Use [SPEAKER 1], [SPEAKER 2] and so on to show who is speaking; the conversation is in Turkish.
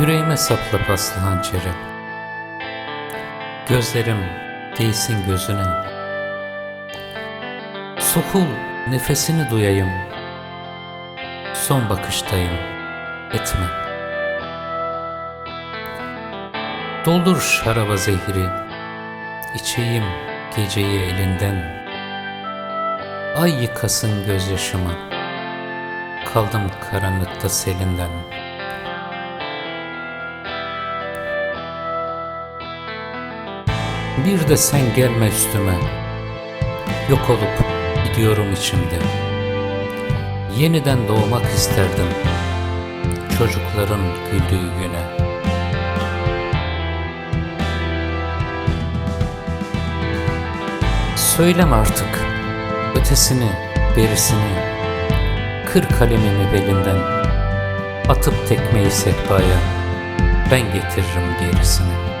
[SPEAKER 1] Yüreğime sapla paslı hançeri Gözlerim değsin gözüne Sokul nefesini duyayım. Son bakıştayım etme. Doldur şaraba zehri. İçeyim geceyi elinden. Ay yıkasın gözyaşımı. Kaldım karanlıkta selinden Bir de sen gelme üstüme. Yok olup gidiyorum içimde. Yeniden doğmak isterdim Çocukların güldüğü güne. Söyleme artık ötesini, berisini Kır kalemimi belinden Atıp tekmeyi sehpaya. Ben getiririm gerisini